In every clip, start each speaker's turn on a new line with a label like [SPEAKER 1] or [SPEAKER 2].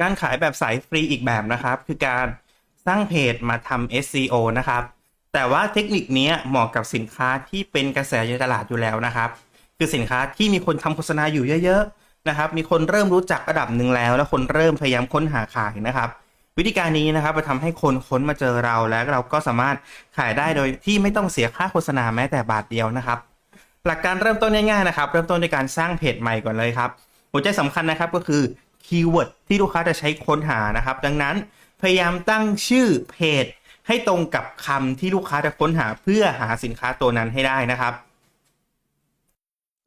[SPEAKER 1] การขายแบบสายฟรีอีกแบบนะครับ คือการสร้างเพจมาทำ SEO นะครับ แต่ว่าเทคนิคนี้เหมาะกับสินค้าที่เป็นกระแสในตลาดอยู่แล้วนะครับ คือสินค้าที่มีคนทำโฆษณาอยู่เยอะๆนะครับ มีคนเริ่มรู้จักระดับหนึ่งแล้ว แล้วคนเริ่มพยายามค้นหาขายนะครับ วิธีการนี้นะครับจะทำให้คนค้นมาเจอเราแล้วเราก็สามารถขายได้โดยที่ไม่ต้องเสียค่าโฆษณาแม้แต่บาทเดียวนะครับ หลักการเริ่มต้นง่ายๆนะครับ เริ่มต้นด้วยการสร้างเพจใหม่ก่อนเลยครับ หัวใจสำคัญนะครับก็คือ คีย์เวิร์ดที่ลูกค้าจะใช้ค้นหานะครับ ดังนั้นพยายามตั้งชื่อเพจ ให้ตรงกับคำที่ลูกค้าจะค้นหาเพื่อหาสินค้าตัวนั้นให้ได้นะครับ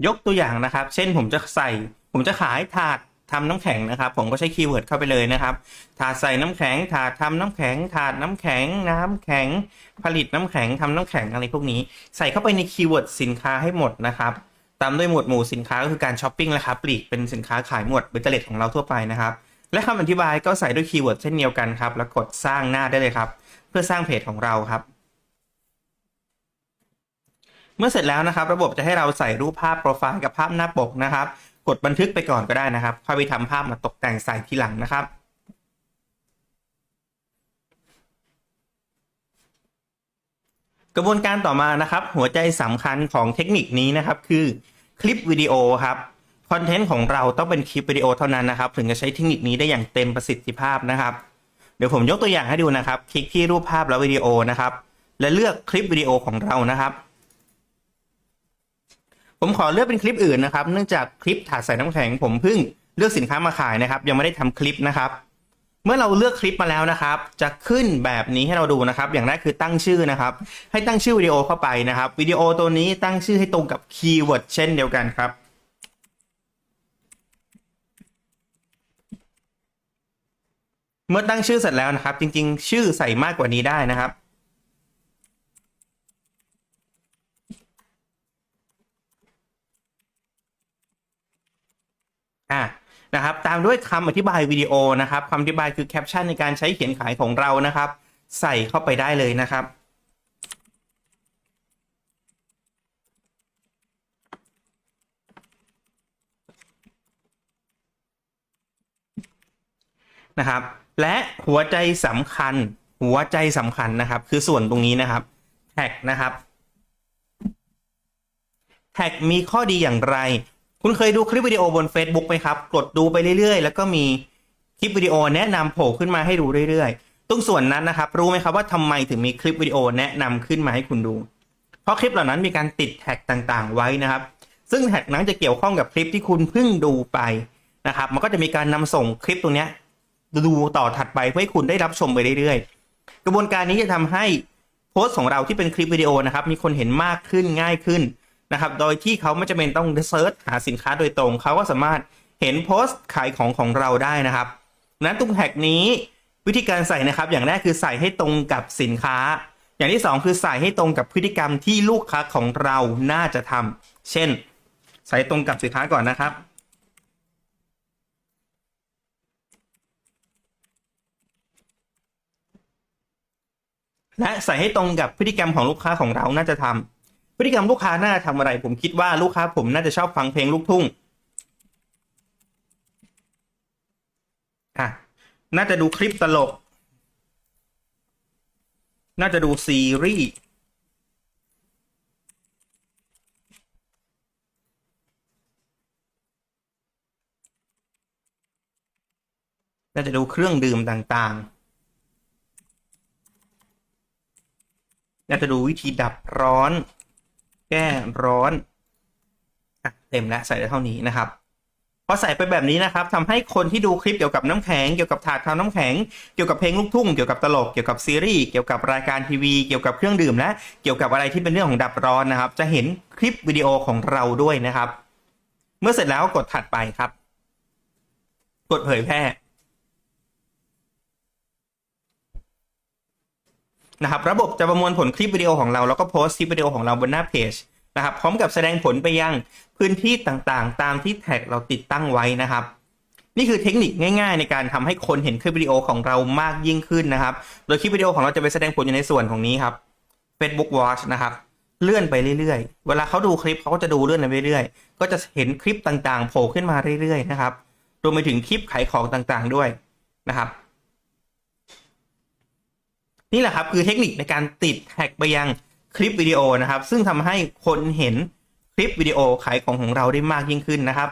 [SPEAKER 1] ยกตัวอย่างนะครับ เช่นผมจะใส่ ผมจะขายถาดทำน้ำแข็งนะครับ ผมก็ใช้คีย์เวิร์ดเข้าไปเลยนะครับ ถาดใส่น้ำแข็ง ถาดทำน้ำแข็ง ถาดน้ำแข็ง น้ำแข็ง ผลิตน้ำแข็งทำน้ำแข็งอะไรพวกนี้ ใส่เข้าไปในคีย์เวิร์ดสินค้าให้หมดนะครับ ตามด้วยหมวดหมู่สินค้าก็คือการช้อปปิ้งและค้าปลีกเป็นสินค้าขายหมวดเบเตเลตของเราทั่วไปนะครับ และคำอธิบายก็ใส่ด้วยคีย์เวิร์ดเช่นเดียวกันครับ แล้วกดสร้างหน้าได้เลยครับ เพื่อสร้างเพจของเราครับ เมื่อเสร็จแล้วนะครับ ระบบจะให้เราใส่รูปภาพโปรไฟล์กับภาพหน้าปกนะครับ กดบันทึกไปก่อนก็ได้นะครับค่อยไปทำภาพมาตกแต่งใส่ทีหลังนะครับ กระบวนการต่อมานะครับ หัวใจสำคัญของเทคนิคนี้นะครับ คือคลิปวิดีโอครับคอนเทนต์ของเราต้องเป็นคลิปวิดีโอเท่านั้นนะครับ ถึงจะใช้เทคนิคนี้ได้อย่างเต็มประสิทธิภาพนะครับ เดี๋ยวผมยกตัวอย่างให้ดูนะครับ คลิกที่รูปภาพและวิดีโอนะครับ และเลือกคลิปวิดีโอของเรานะครับ ผมขอเลือกเป็นคลิปอื่นนะครับ เนื่องจากคลิปถาดใส่น้ำแข็งผมเพิ่งเลือกสินค้ามาขายนะครับ ยังไม่ได้ทำคลิปนะครับ เมื่อเราเลือกคลิปมาแล้วนะครับ จะขึ้นแบบนี้ให้เราดูนะครับ อย่างแรกคือตั้งชื่อนะครับ ให้ตั้งชื่อวิดีโอเข้าไปนะครับวิดีโอตัวนี้ตั้งชื่อให้ตรงกับคีย์เวิร์ดเช่นเดียวกันครับเมื่อตั้งชื่อเสร็จแล้วนะครับ จริง ๆ ชื่อใส่มากกว่านี้ได้นะครับ อะ นะครับตามด้วยคำอธิบายวิดีโอนะครับคำอธิบายคือแคปชั่นในการใช้เขียนขายของเรานะครับ ใส่เข้าไปได้เลยนะครับ นะครับ และหัวใจสำคัญ หัวใจสำคัญนะครับ คือส่วนตรงนี้นะครับแท็กนะครับแท็กมีข้อดีอย่างไร คุณเคยดูคลิปวิดีโอบน Facebook ไหมครับ กดดูไปเรื่อยๆ แล้วก็มีคลิปวิดีโอแนะนำโผล่ขึ้นมาให้ดูเรื่อยๆ ตรงส่วนนั้นนะครับ รู้ไหมครับว่าทำไมถึงมีคลิปวิดีโอแนะนำขึ้นมาให้คุณดู เพราะคลิปเหล่านั้นมีการติดแท็กต่างๆ ไว้นะครับ ซึ่งแท็กนั้นจะเกี่ยวข้องกับคลิปที่คุณเพิ่งดูไปนะครับ มันก็จะมีการนำส่งคลิปตรงนี้ดูต่อถัดไปเพื่อให้คุณได้รับชมไปเรื่อยๆ กระบวนการนี้จะทำให้โพสต์ของเราที่เป็นคลิปวิดีโอนะครับ มีคนเห็นมากขึ้นง่ายขึ้น นะครับโดยที่เขาไม่จำเป็นต้องเซิร์ชหาสินค้าโดยตรง เขาก็สามารถเห็นโพสต์ขายของของเราได้นะครับนั้นตรงแท็กนี้วิธีการใส่นะครับ อย่างแรกคือใส่ให้ตรงกับสินค้า อย่างที่สองคือใส่ให้ตรงกับพฤติกรรมที่ลูกค้าของเราน่าจะทำเช่น ใส่ตรงกับสินค้าก่อนนะครับและใส่ให้ตรงกับพฤติกรรมของลูกค้าของเราน่าจะทำ พฤติกรรมลูกค้าน่าจะทำอะไร ผมคิดว่าลูกค้าผมน่าจะชอบฟังเพลงลูกทุ่งอะน่าจะดูคลิปตลก น่าจะดูซีรีส์น่าจะดูเครื่องดื่มต่างๆ น่าจะดูวิธีดับร้อน แก้ร้อนอะเต็มแล้วใส่ได้เท่านี้นะครับพอใส่ไปแบบนี้นะครับทำให้คนที่ดูคลิปเกี่ยวกับน้ำแข็งเกี่ยวกับถาดทำน้ำแข็งเกี่ยวกับเพลงลูกทุ่งเกี่ยวกับตลกเกี่ยวกับซีรีส์เกี่ยวกับรายการทีวีเกี่ยวกับเครื่องดื่มและเกี่ยวกับอะไรที่เป็นเรื่องของดับร้อนนะครับ จะเห็นคลิปวิดีโอของเราด้วยนะครับ เมื่อเสร็จแล้วกดถัดไปครับ กดเผยแพร่ นะครับระบบจะประมวลผลคลิปวิดีโอของเราแล้วก็โพสต์คลิปวิดีโอของเราบนหน้าเพจนะครับพร้อมกับแสดงผลไปยังพื้นที่ต่างๆ ตามที่แท็กเราติดตั้งไว้นะครับ นี่คือเทคนิคง่าย ๆ ในการทำให้คนเห็นคลิปวิดีโอของเรามากยิ่งขึ้นนะครับ โดยคลิปวิดีโอของเราจะไปแสดงผลอยู่ในส่วนของนี้ครับ Facebook Watch นะครับเลื่อนไปเรื่อยๆ เวลาเขาดูคลิปเขาก็จะดูเลื่อนไปเรื่อยๆ ก็จะเห็นคลิปต่างๆ โผล่ขึ้นมาเรื่อยๆ นะครับ รวมไปถึงคลิปขายของต่างๆ ด้วยนะครับ นี่แหละครับคือเทคนิคในการติดแท็กไปยังคลิปวิดีโอนะครับ ซึ่งทำให้คนเห็นคลิปวิดีโอขายของของเราได้มากยิ่งขึ้นนะครับ